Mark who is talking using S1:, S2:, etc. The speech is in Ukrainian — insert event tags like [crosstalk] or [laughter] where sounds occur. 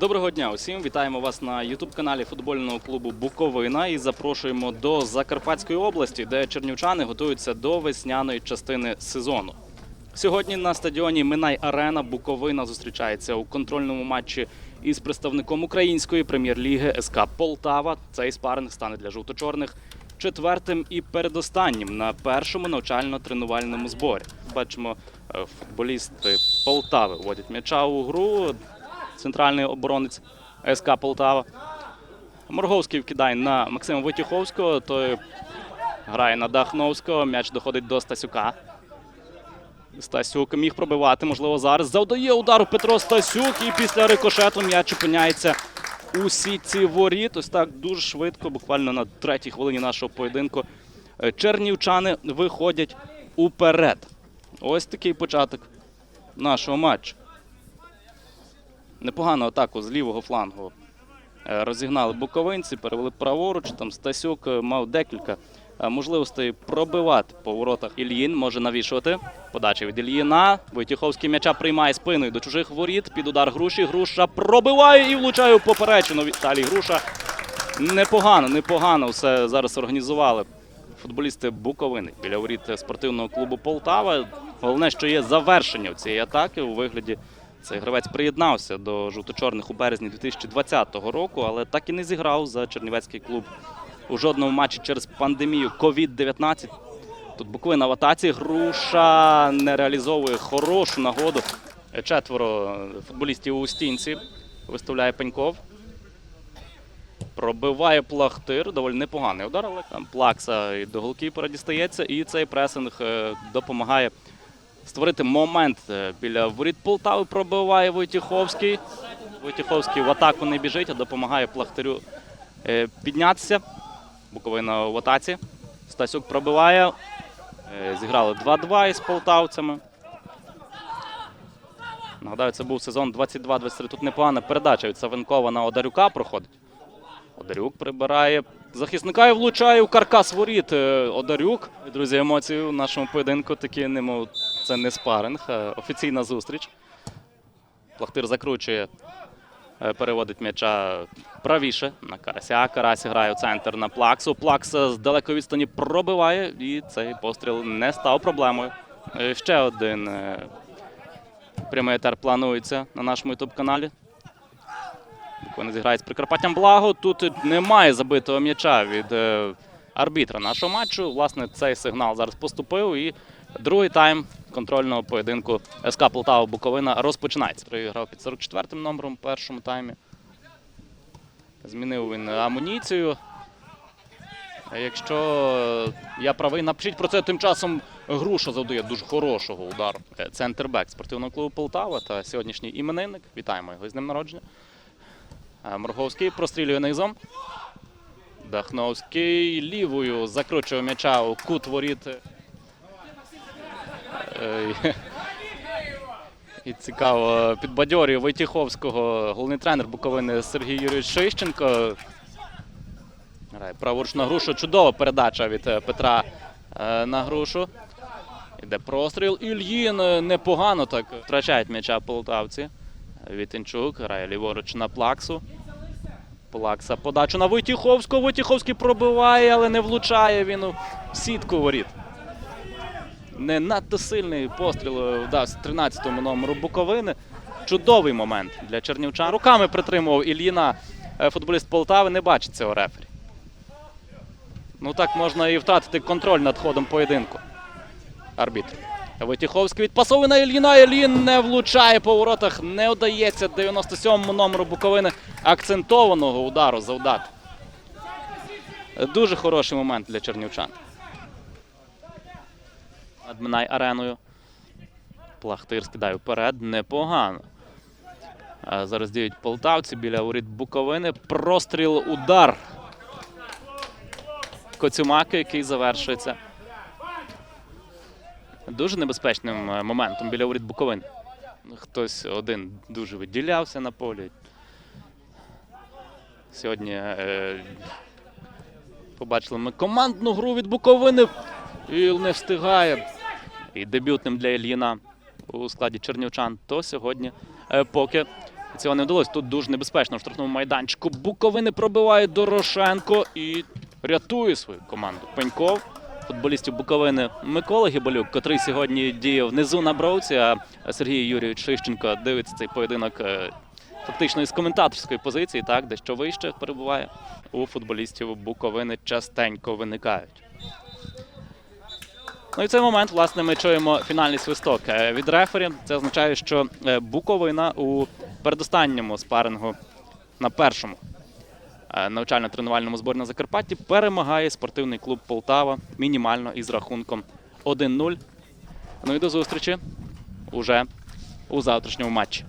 S1: Доброго дня усім! Вітаємо вас на ютуб-каналі футбольного клубу Буковина і запрошуємо до Закарпатської області, де чернівчани готуються до весняної частини сезону. Сьогодні на стадіоні Минай Арена Буковина зустрічається у контрольному матчі із представником української прем'єр-ліги СК Полтава. Цей спаринг стане для жовто-чорних четвертим і передостаннім на першому навчально-тренувальному зборі. Бачимо, е, футболісти Полтави вводять м'яча у гру. Центральний оборонець СК Полтава. Морговський вкидає на Максима Витюховського, той грає на Дахновського, м'яч доходить до Стасюка. Стасюк міг пробивати, можливо, зараз. Завдає удару Петро Стасюк, і після рикошету м'яч опиняється у сітці воріт. Ось так дуже швидко, буквально на третій хвилині нашого поєдинку. е, Чернівчани виходять уперед. Ось такий початок нашого матчу. Непогану атаку з лівого флангу е, розігнали буковинці, перевели праворуч. Там Стасюк е, мав декілька е, можливостей пробивати по воротах. Ільїн може навішувати. Подача від Ільїна. Войтіховський м'яча приймає спиною до чужих воріт. Під удар груші. Груша пробиває і влучає у поперечину. Віталій Груша. Непогано, непогано все зараз організували футболісти Буковини біля воріт спортивного клубу Полтава. Головне, що є завершення цієї атаки у вигляді. Цей гравець приєднався до жовто-чорних у березні 2020 року, але так і не зіграв за чернівецький клуб у жодному матчі через пандемію COVID-19. Тут Буковина в атаці. Груша не реалізовує хорошу нагоду. Четверо футболістів у стінці виставляє Пеньков. Пробиває плахтир, доволі непоганий удар, але там плакса і до голкіпера дістається, і цей пресинг е, допомагає створити момент е, біля воріт Полтави. Пробиває Войтіховський. Войтіховський в атаку не біжить, а допомагає плахтирю е, піднятися. Буковина в атаці. Стасюк пробиває. Е, Зіграли 2-2 із полтавцями. Нагадаю, це був сезон 22-23. Тут непогана передача від Савенкова на Одарюка проходить. Одарюк прибирає захисника і влучає у каркас воріт. Одарюк. Друзі, емоції у нашому поєдинку такі, немов це не спаринг, а офіційна зустріч. Плахтир закручує, е, переводить м'яча правіше на Карася. Карась грає у центр на Плаксу. Плакс з далекої відстані пробиває, і цей постріл не став проблемою. Е, Ще один е, прямий етер планується на нашому ютуб-каналі. Вони зіграють з Прикарпаттям Благо. Тут немає забитого м'яча від е, арбітра нашого матчу. Власне, цей сигнал зараз поступив. І другий тайм контрольного поєдинку СК Полтава Буковина розпочинається. Грав під 44-м номером в першому таймі. Змінив він амуніцію. Якщо я правий, напишіть про це тим часом груша завдає дуже хорошого удару. Е, Центрбек спортивного клубу Полтава та сьогоднішній іменинник. Вітаємо його з днем народження. Е, Морговський прострілює низом. Дахновський лівою закручує м'яча у кут воріт. Е, [laughs] І цікаво, підбадьорює Войтіховського головний тренер Буковини Сергій Юрійович Шищенко. Праворуч на грушу. Чудова передача від е, Петра е, на грушу. Іде простріл. Ільїн непогано так втрачають м'яча полтавці. Вітенчук грає ліворуч на плаксу. Плакса подачу на Войтіховського. Войтіховський пробиває, але не влучає він у сітку воріт. Не надто сильний постріл е, вдався 13-му номеру Буковини. Чудовий момент для чернівчан. Руками притримував Ільїна. Е, Футболіст Полтави не бачить цього рефері. Ну так можна і втратити контроль над ходом поєдинку. Арбітр. Войтіховський відпасовує на Ільїна. Ільїн не влучає по воротах. Не вдається 97-му номеру Буковини акцентованого удару завдати. Дуже хороший момент для чернівчан. Над Минай ареною. Плахтир скидає вперед. Непогано. Зараз діють полтавці біля воріт Буковини. Простріл, удар. Коцюмаки, який завершується. Дуже небезпечним е, моментом біля воріт Буковини. Хтось один дуже виділявся на полі. Сьогодні е, побачили ми командну гру від Буковини. І не встигає. І дебютним для Ільїна у складі чернівчан. То сьогодні е, поки Цього не вдалося. Тут дуже небезпечно в штрафному майданчику. Буковини пробиває Дорошенко і рятує свою команду. Пеньков, футболістів Буковини Микола Гібалюк, котрий сьогодні діяв внизу на бровці, а Сергій Юрійович Шищенко дивиться цей поєдинок е, фактично із коментаторської позиції, так, дещо вище перебуває. У футболістів Буковини частенько виникають. Ну і цей момент, власне, ми чуємо фінальний свисток е, від рефері. Це означає, що е, Буковина у передостанньому спарингу на першому е, навчально-тренувальному зборі на Закарпатті перемагає спортивний клуб Полтава мінімально із рахунком 1-0. Ну і до зустрічі уже у завтрашньому матчі.